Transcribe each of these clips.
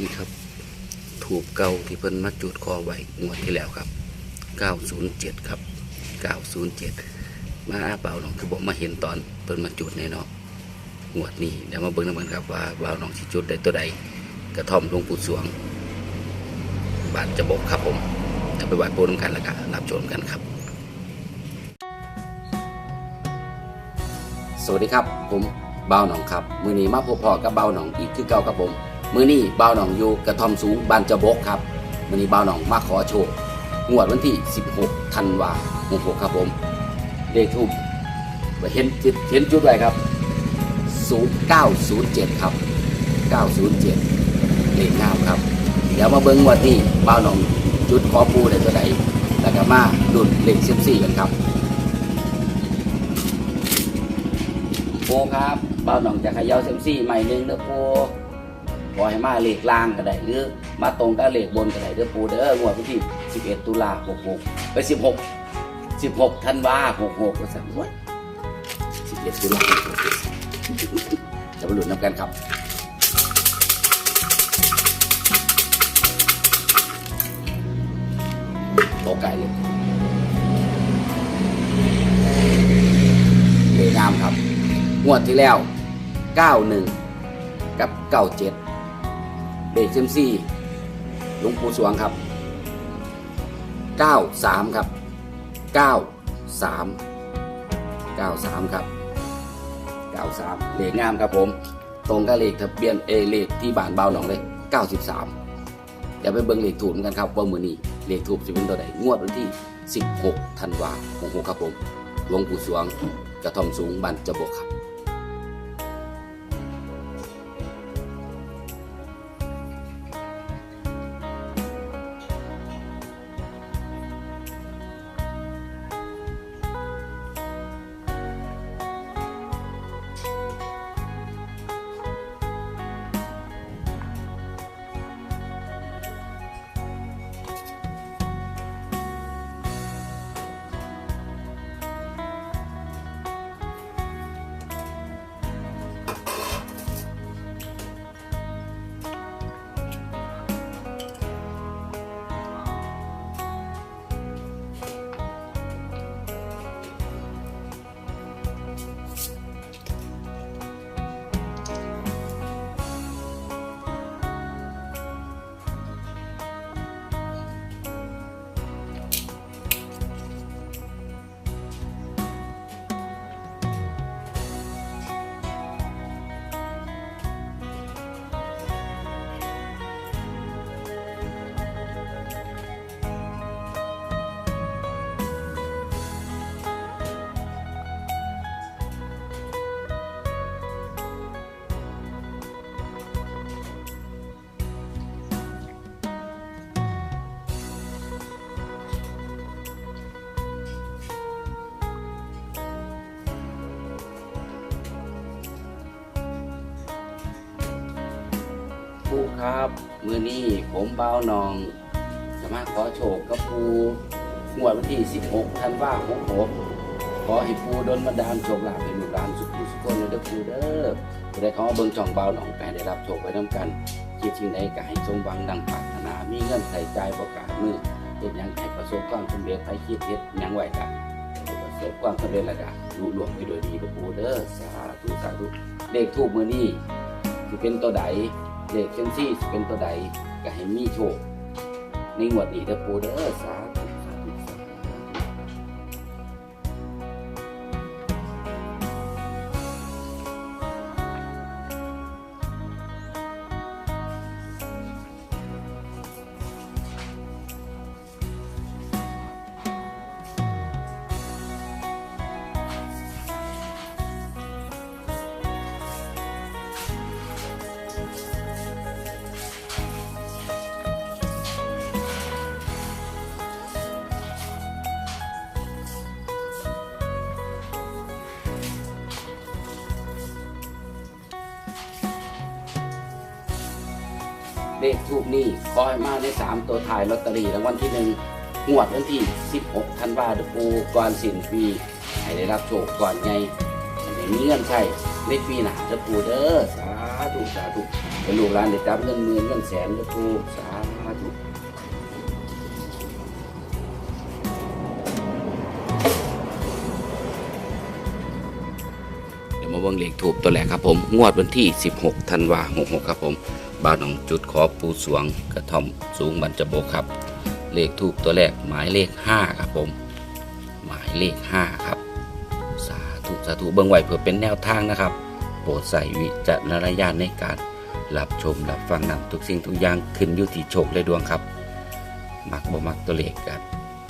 นี่ครับ ถูกเก่าที่เพิ่นมาจุดคอไว้งวดที่แล้วครับ 907 ครับ 907 มาอาเปล่าหนองคือบอกมาเห็นตอนเพิ่นมาจุดในเนาะงวดนี้เดี๋ยวมาเบิ่งนำกันครับว่าบ่าวหนองสิจุดได้ตัวใดกระท่อมหลวงปู่สวง บาทจะบอกครับผมจะไปวัดโพน้ำกันแล้วก็รับชมกันครับ สวัสดีครับผมเบ่าหนองครับ มือนี้มาพบพอกับเบ่าหนองอีกคือเก่าครับผม มือนี้บ่าวหนองอยู่กระท่อมสูงบานจะบกครับมือนี้บ่าวหนองมาขอโชคงวดวันที่ 16ธันวาคม66ครับผม เลขทูบเห็นเห็นจุดไว้ครับ 0907 ครับ 907 เลขงามครับ เดี๋ยวมาเบิ้งงวดนี้บ่าวหนองจุดขอปูได้ตัวใดแล้วก็มาดุนเลข14กันครับปูครับบ่าวหนองจะขย่าเซมซี่ใหม่หนึ่งเด้อปู ขอให้มาเลขล่างก็ได้หรือมาตรงกับเลขบนก็ได้เด้อปูเด้องวดวันที่ 11 ตุลา66ไป 16 16ธันวา66ก็สั่นไว้11ตุลา66จะมาลุ้นนำกันครับโตไก่เลยเลยงามครับ งวดที่แล้ว 91 กับ 97 เบรกเซมซี่หลวงปู่สวงครับ 93 ครับ 93 93 ครับ 93 เลขงามครับผม ตรงกับเลขทะเบียนเอเลขที่บ้านเบาหนองเลย 93 เดี๋ยวไปเบิ่งเลขถูกกันครับว่ามือนี้เลขถูกจะเป็นตัวไหนงวดวันที่ 16 ธันวาคมครับผม หลวงปู่สวงกระท่อมสูงบันจบกครับ ปูครับมือนี้ผมเบาหนองสามารถขอโชคกับปูงวดวันที่ 16ธันวาคม66ขอให้ปูดนบันดาลโชคลาภให้ลูกหลานสุขสุขคนเด้อปูเด้อผู้ใดเขามาเบิ่งช่องเบาหนองก็ให้ได้รับโชคไว้น้ำกันคิดสิ่งใดก็ให้สมหวังดังปรารถนา มีเงินใส่ใจประกาศมือเฮ็ดหยังให้ประสบความสำเร็จไปคิดเฮ็ดยังไว้ก็ให้ประสบความสำเร็จแล้วก็ลุล่วงไปโดยดีเด้อปูเด้อสาธุสาธุเลขทูปมื้อนี้สิเป็นตัวใด เลขเซยมซี่เป็นตัวใดก็ให้มีโชคในงวดนี้เด้อปูเด้อสาธุสาธุ เลขทูปนี่ขอให้มาในสามตัวถ่ายลอตเตอรี่รางวัลที่หนึ่งงวดวันที่ 16ธันวาคมปูก่อนสิ้นปีให้ได้รับโชคก่อนไงให้ได้มีเงินใช้ในปีหน้าจะปูเด้อสาธุสาธุเป็นลูกหลานได้จับเงินหมื่นเงินแสนจะปูสาธุ เดี๋ยวมาเบิ่งเลขถูกตัวแรกครับผมงวดวันที่ 16ธันวา66ครับผมบ้านของจุดขอปูสวงกระท่อมสูงบรรจโบกครับ เลขถูกตัวแรกหมายเลข 5 ครับผม หมายเลข 5 ครับ สาธุสาธุเบิ่งไหวเพื่อเป็นแนวทางนะครับ โปรดใส่วิจารณญาณในการรับชมรับฟังนำทุกสิ่งทุกอย่างขึ้นอยู่ที่โชคและดวงครับ มักบ่มักตัวเลขกัน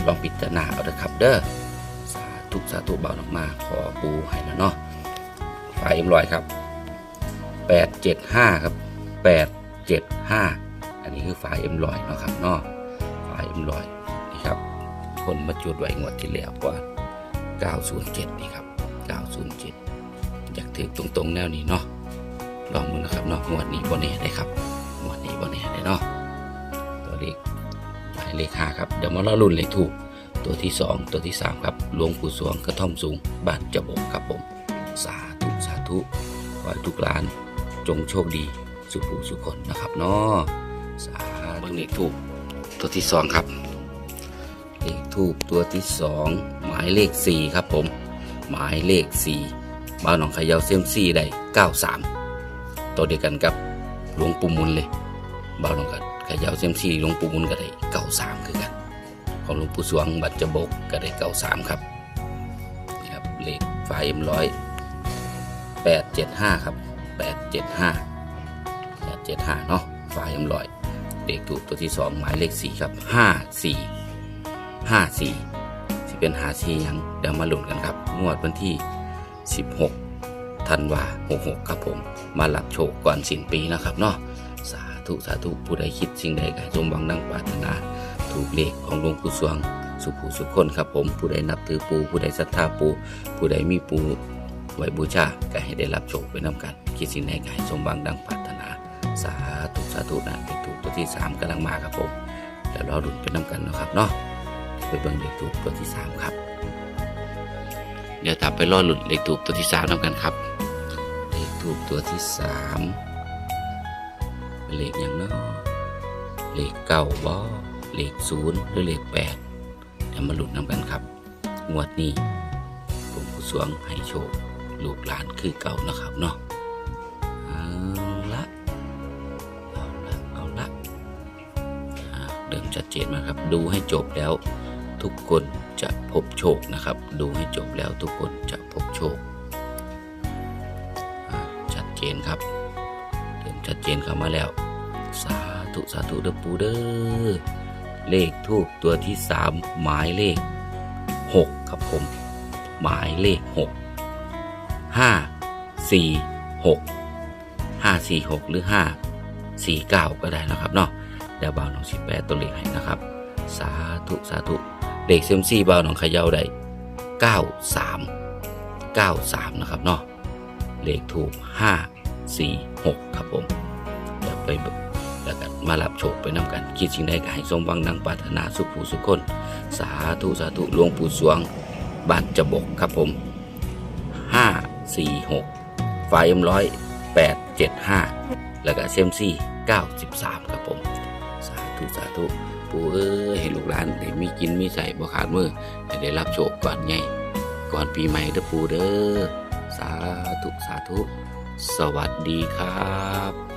ลองพิจารณาเอาเถอะครับเด้อสาธุสาธุเบาออกมาขอปูให้แล้วเนาะ ฝ่ายเอ็มลอยครับ 875 ครับ 875 อันนี้คือฝ่ายเอ็มลอยเนาะครับเนาะฝ่ายเอ็มลอยนี่ครับ คนมาจุดไว้งวดที่แล้วว่า907 นี่ครับ 907 อยากถือตรงๆแนวนี้เนาะลองดูนะครับเนาะงวดนี้บ่แน่ได้ครับงวดนี้บ่แน่ได้เนาะตัวเลขหมายเลขห้าครับเดี๋ยวมาเล่ารุ่นเลขถูกตัวที่สองตัวที่สามครับหลวงปู่สวงกระท่อมสูงบ้านจะบกครับผมสา ธุขอให้ทุกร้านจงโชคดีสุขสุขคนนะครับเนาะสาธุเบิ่งเลขถูกตัวที่สองครับเลขทูบตัวที่สองหมายเลขสี่ครับผม หมายเลขสี่บ้านหนองขยาวเซยมซี่ได้เก้าสามตัวเดียวกันกับหลวงปู่มุนเลยบ้านหนองขยาวเซยมซี่หลวงปู่มุนก็ได้เก้าสามคือกันของหลวงปู่สวงบัตรจบกก็ได้เก้าสามครับครับเลขไฟเอ็มร้อย แปดเจ็ดห้าครับแปดเจ็ดห้าแปดเจ็ดห้าเนาะไฟเอ็มร้อยเลขถูกตัวที่สองหมายเลขสี่ครับห้าสี่ห้าสี่สิเป็นหาสี่ยังเดี๋ยวมาลุ้นกันครับ งวดวันที่ 16ธันวา66 ครับผม มาหลับโชคก่อนสิ้นปีนะครับเนาะสาธุสาธุผู้ใดคิดสิ่งใดก็ให้สมหวังดังปรารถนา ถูกเลขของหลวงปู่สวงสุภูสุขคนครับผมผู้ใดนับถือปูผู้ใดศรัทธาปูผู้ใดมีปู ไว้บูชาก็ให้ได้รับโชคไปน้ำกัน คิดสิ่งใดก็ให้สมหวังดังปรารถนา สาธุสาธุนะเลขถูกตัวที่สามกำลังมาครับผมเดี๋ยวรอดุนไปน้ำกันเนาะครับเนาะไปเบิ่งเลขทูบตัวที่สามครับ เดี๋ยวตามไปรอหลุดเลขทูบตัวที่สามนำกันครับเลขทูบตัวที่สามเป็นเลขอย่างเนาะเลขเก้าบ่เลขศูนย์หรือเลขแปดเดี๋ยวมาหลุดนำกันครับ งวดนี้ผมผู้สวงให้โชค ลูกหลานคือเก่านะครับเนาะเอาละเอาละเอาละเริ่มชัดเจนมากครับ ดูให้จบแล้วทุกคนจะพบโชคนะครับ ดูให้จบแล้วทุกคนจะพบโชคชัดเจนครับเริ่มชัดเจนเข้ามาแล้ว สาธุสาธุเด้อปูเด้อเลขทูบตัวที่สามหมายเลขหกครับผม หมายเลขห กห้าสี่หกห้าสี่หกหรือห้าสี่เก้าก็ได้นะครับเนาะเดี๋ยวบ่าวน้องสิแปดตัวเลขให้นะครับ สาธุสาธุเด็กเซมซี่บ่าวน้องขย่าได้เก้าสามเก้าสามนะครับเนาะเลขถูกห้าสี่หกครับผมเดี๋ยวไปเบิ่งแล้วกันมารับโชคไปน้ำกัน คิดสิ่งใดก็ให้สมหวังดังปรารถนาสุขผู้สุขคน สาธุสาธุหลวงปู่สวงบ้านจะบกครับผม สี่หกไฟเอ็มร้อยแปดเจ็ดห้าแล้วก็เซมซี่เก้าสิบสามครับผม สาธุสาธุปู่เอ้ยให้ลูกหลานได้มีกินมีใส่บ่ขาดมือให้ได้รับโชคก่อนไงก่อนปีใหม่เด้อปู่เด้อสาธุสาธุ สวัสดีครับ